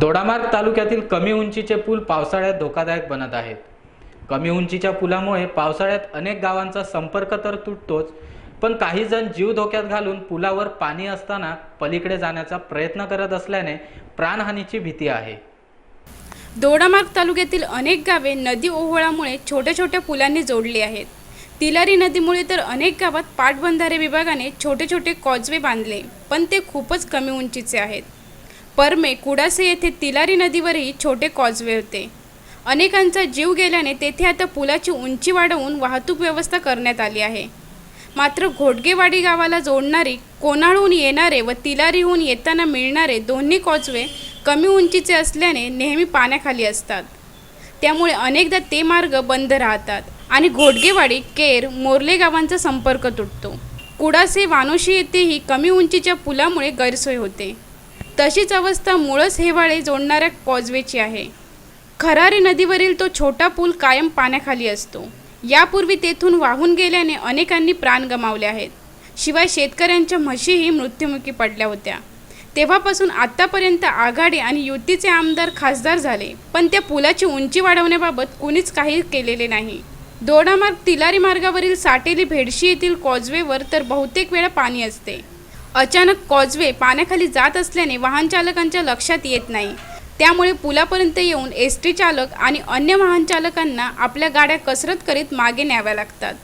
दोडामार्ग तालुक्यातील कमी उंचीचे पूल पावसाळ्यात धोकादायक बनत आहेत. कमी उंचीच्या पुलामुळे पावसाळ्यात अनेक गावांचा संपर्क तर तुटतोच पण काही जण जीव धोक्यात घालून पुलावर पाणी असताना पलीकडे जाण्याचा प्रयत्न करत असल्याने प्राणहानीची भीती आहे. दोडामार्ग तालुक्यातील अनेक गावे नदी ओहोळामुळे छोट्या छोट्या पुलांनी जोडली आहेत. तिलारी नदीमुळे तर अनेक गावात पाटबंधारे विभागाने छोटे छोटे कॉजवे बांधले पण ते खूपच कमी उंचीचे आहेत. परमे कुडासे येथे तिलारी नदीवरही छोटे कॉजवे होते. अनेकांचा जीव गेल्याने तेथे आता पुलाची उंची वाढवून वाहतूक व्यवस्था करण्यात आली आहे. मात्र घोडगेवाडी गावाला जोडणारी कोणाळहून येणारे व तिलारीहून येताना मिळणारे दोन्ही कॉजवे कमी उंचीचे असल्याने नेहमी पाण्याखाली असतात. त्यामुळे अनेकदा ते मार्ग बंद राहतात आणि घोटगेवाडी केर मोर्ले गावांचा संपर्क तुटतो. कुडासे वानोशी येथेही कमी उंचीच्या पुलामुळे गैरसोय होते. तशीच अवस्था मुळस हेवाळे जोडणाऱ्या कॉजवेची आहे. खरारी नदीवरील तो छोटा पूल कायम पाण्याखाली असतो. यापूर्वी तेथून वाहून गेल्याने अनेकांनी प्राण गमावले आहेत. शिवाय शेतकऱ्यांच्या म्हशीही मृत्युमुखी पडल्या होत्या. तेव्हापासून आत्तापर्यंत आघाडी आणि युतीचे आमदार खासदार झाले पण त्या पुलाची उंची वाढवण्याबाबत कुणीच काही केलेले नाही. दोडामार्ग तिलारी मार्गावरील साटेली भेडशी येथील कॉजवेवर तर बहुतेक वेळा पाणी असते. अचानक कॉजवे पाण्याखाली जात असल्याने वाहन चालकांच्या लक्षात येत नाही. त्यामुळे पुलापर्यंत येऊन एस टी चालक आणि अन्य वाहन चालकांना आपल्या गाड्या कसरत करीत मागे न्याव्या लागतात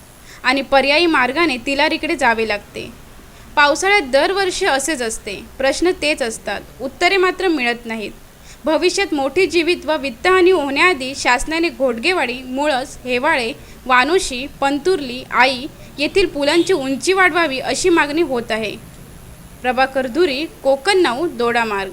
आणि पर्यायी मार्गाने तिलारीकडे जावे लागते. पावसाळ्यात दरवर्षी असेच असते. प्रश्न तेच असतात. उत्तरे मात्र मिळत नाहीत. भविष्यात मोठी जीवित व वित्तहानी होण्याआधी शासनाने घोडगेवाडी मुळस हेवाळे वानुशी पंतुर्ली आई येथील पुलांची उंची वाढवावी अशी मागणी होत आहे. प्रभाकर धुरी कोकण नऊ दोडामार्ग.